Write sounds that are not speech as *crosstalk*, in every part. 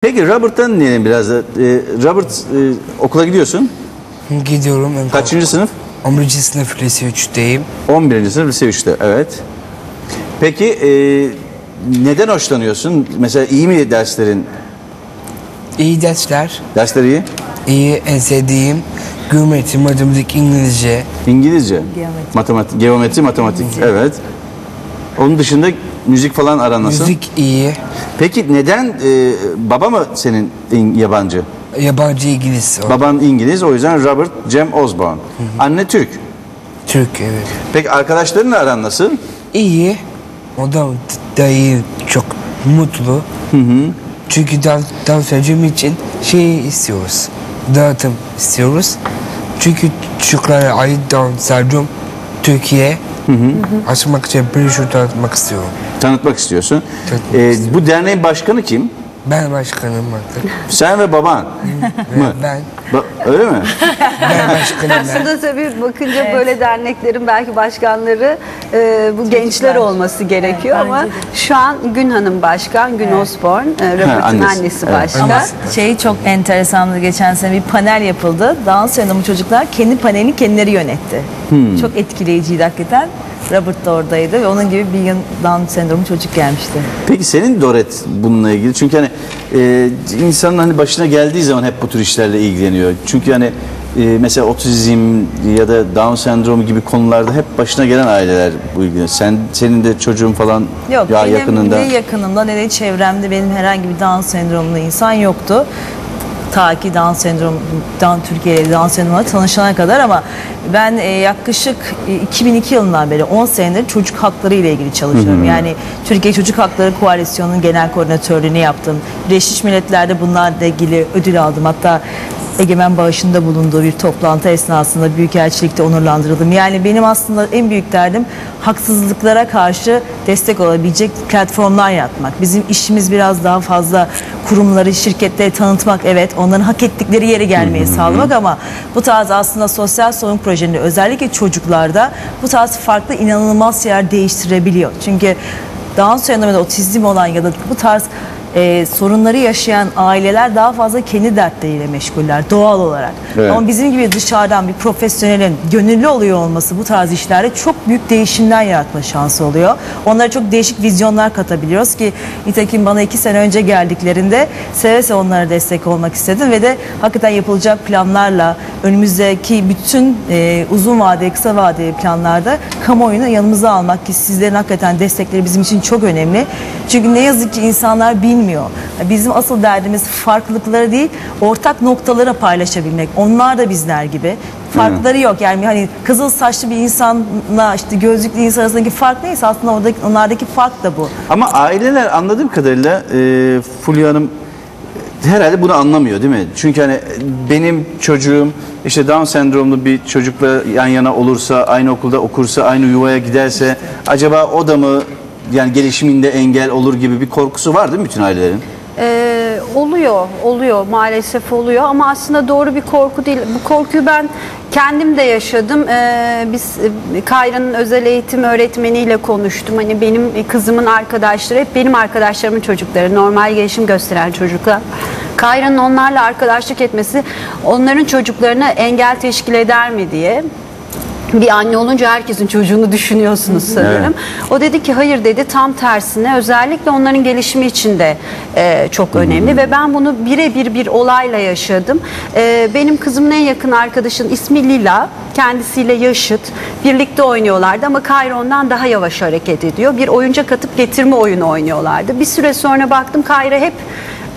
Peki Robert'tan dinleyelim biraz da. Ee, Robert e, okula gidiyorsun. Gidiyorum. Ben Kaçıncı sınıf? 11. sınıf lise 3'teyim. 11. sınıf lise 3'te. Evet. Peki e, neden hoşlanıyorsun? Mesela iyi mi derslerin? İyi dersler. Dersler iyi. iyi en sevdiğim geometri, matematik, İngilizce. İngilizce. Geometri. Matematik, geometri, matematik. Evet. Onun dışında müzik falan aran nasıl? Müzik iyi. Peki neden e, baba mı senin in- yabancı? Yabancı İngiliz. o. Baban İngiliz o yüzden Robert Cem Osborne. Anne Türk. Türk evet. Peki arkadaşlarınla aran nasıl? İyi. O da da iyi. Çok mutlu. Çünkü dans, dans edeceğim için şey istiyoruz. Dağıtım istiyoruz. Çünkü çocuklara ait dans Türkiye açmak için bir şey tanıtmak istiyorum. Tanıtmak istiyorsun. Tanıtmak E, istiyorum. bu derneğin başkanı kim? Ben başkanım artık. Sen ve baban. mı? ben, Ba- öyle mi? ben başkanım ben. Aslında tabii bakınca böyle derneklerin belki başkanları e, bu gençler olması gerekiyor Evet, ama de. şu an Gün Hanım başkan, Gün Osborne, e, Robert'ın annesi. annesi, Evet. başkan. Ama şeyi çok enteresandı geçen sene bir panel yapıldı. Down sendromu çocuklar kendi panelini kendileri yönetti. Çok etkileyiciydi hakikaten. Robert da oradaydı ve onun gibi bir yıl Down sendromu çocuk gelmişti. Peki senin Doret bununla ilgili çünkü hani e, insanın hani başına geldiği zaman hep bu tür işlerle ilgileniyor. Çünkü hani e, mesela otizm ya da Down sendromu gibi konularda hep başına gelen aileler bu ilgileniyor. Sen senin de çocuğun falan Yok ya benim yakınında. ne yakınımda ne de çevremde benim herhangi bir Down sendromlu insan yoktu. Ta ki Down sendrom, Down Türkiye'yle Down sendromla tanışana kadar ama ben e, yaklaşık e, 2002 yılından beri 10 senedir çocuk hakları ile ilgili çalışıyorum. Yani Türkiye Çocuk Hakları Koalisyonu'nun genel koordinatörlüğünü yaptım. Birleşmiş Milletler'de bunlarla ilgili ödül aldım. Hatta Egemen bağışında bulunduğu bir toplantı esnasında Büyükelçilikte onurlandırıldım. Yani benim aslında en büyük derdim haksızlıklara karşı destek olabilecek platformlar yaratmak. Bizim işimiz biraz daha fazla kurumları, şirketleri tanıtmak evet onların hak ettikleri yere gelmeyi sağlamak ama bu tarz aslında sosyal sorun projelerinde özellikle çocuklarda bu tarz farklı inanılmaz şeyler değiştirebiliyor. Çünkü Down sendromu da otizm olan ya da bu tarz e, sorunları yaşayan aileler daha fazla kendi dertleriyle meşguller doğal olarak. Evet. Ama bizim gibi dışarıdan bir profesyonelin gönüllü oluyor olması bu tarz işlerde çok büyük değişimler yaratma şansı oluyor. Onlara çok değişik vizyonlar katabiliyoruz ki nitekim bana iki sene önce geldiklerinde seve seve onlara destek olmak istedim ve de hakikaten yapılacak planlarla önümüzdeki bütün e, uzun vadeli kısa vadeli planlarda kamuoyunu yanımıza almak ki sizlerin hakikaten destekleri bizim için çok önemli. Çünkü ne yazık ki insanlar bilmiyor. Bizim asıl derdimiz farklılıkları değil, ortak noktaları paylaşabilmek. Onlar da bizler gibi. Farkları yok. Yani hani kızıl saçlı bir insanla işte gözlüklü insan arasındaki fark neyse aslında oradaki, onlardaki fark da bu. Ama aileler anladığım kadarıyla e, Fulya Hanım e, herhalde bunu anlamıyor değil mi? Çünkü hani benim çocuğum işte Down sendromlu bir çocukla yan yana olursa, aynı okulda okursa, aynı yuvaya giderse acaba o da mı yani gelişiminde engel olur gibi bir korkusu var değil mi bütün ailelerin? Ee, oluyor, oluyor maalesef oluyor ama aslında doğru bir korku değil. Bu korkuyu ben kendim de yaşadım. Ee, biz e, Kayra'nın özel eğitim öğretmeniyle konuştum. Hani benim kızımın arkadaşları hep benim arkadaşlarımın çocukları, normal gelişim gösteren çocuklar. Kayra'nın onlarla arkadaşlık etmesi onların çocuklarına engel teşkil eder mi diye bir anne olunca herkesin çocuğunu düşünüyorsunuz sanırım. O dedi ki hayır dedi tam tersine özellikle onların gelişimi için de e, çok önemli ve ben bunu birebir bir olayla yaşadım. E, benim kızımın en yakın arkadaşının ismi Lila. Kendisiyle yaşıt. Birlikte oynuyorlardı ama Kayra ondan daha yavaş hareket ediyor. Bir oyuncak atıp getirme oyunu oynuyorlardı. Bir süre sonra baktım Kayra hep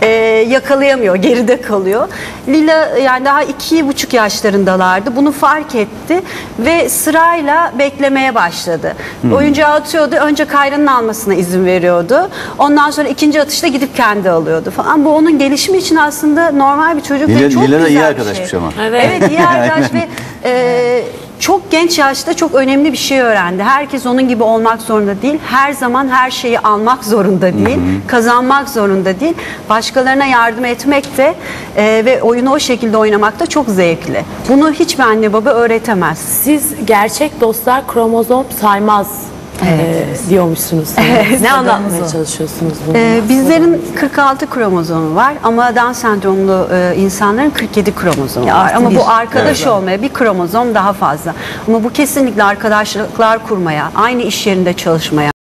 e, yakalayamıyor, geride kalıyor. Lila yani daha iki buçuk yaşlarındalardı. Bunu fark etti ve sırayla beklemeye başladı. Oyuncağı atıyordu. Önce Kayra'nın almasına izin veriyordu. Ondan sonra ikinci atışta gidip kendi alıyordu falan. Bu onun gelişimi için aslında normal bir çocuk Lila- ve çok Lila güzel iyi bir arkadaşmış şey. ama. Evet, iyi *laughs* arkadaş ve e, çok genç yaşta çok önemli bir şey öğrendi. Herkes onun gibi olmak zorunda değil. Her zaman her şeyi almak zorunda değil. Kazanmak zorunda değil. Başkalarına yardım etmek de e, ve oyunu o şekilde oynamak da çok zevkli. Bunu hiçbir anne baba öğretemez. Siz gerçek dostlar kromozom saymaz e, diyormuşsunuz. *laughs* ne anlatmaya çalışıyorsunuz bunu? Ee, bizlerin 46 kromozomu var ama Down sendromlu e, insanların 47 kromozomu Ya var. Ama bir. bu arkadaş olmaya bir kromozom daha fazla. Ama bu kesinlikle arkadaşlıklar kurmaya, aynı iş yerinde çalışmaya,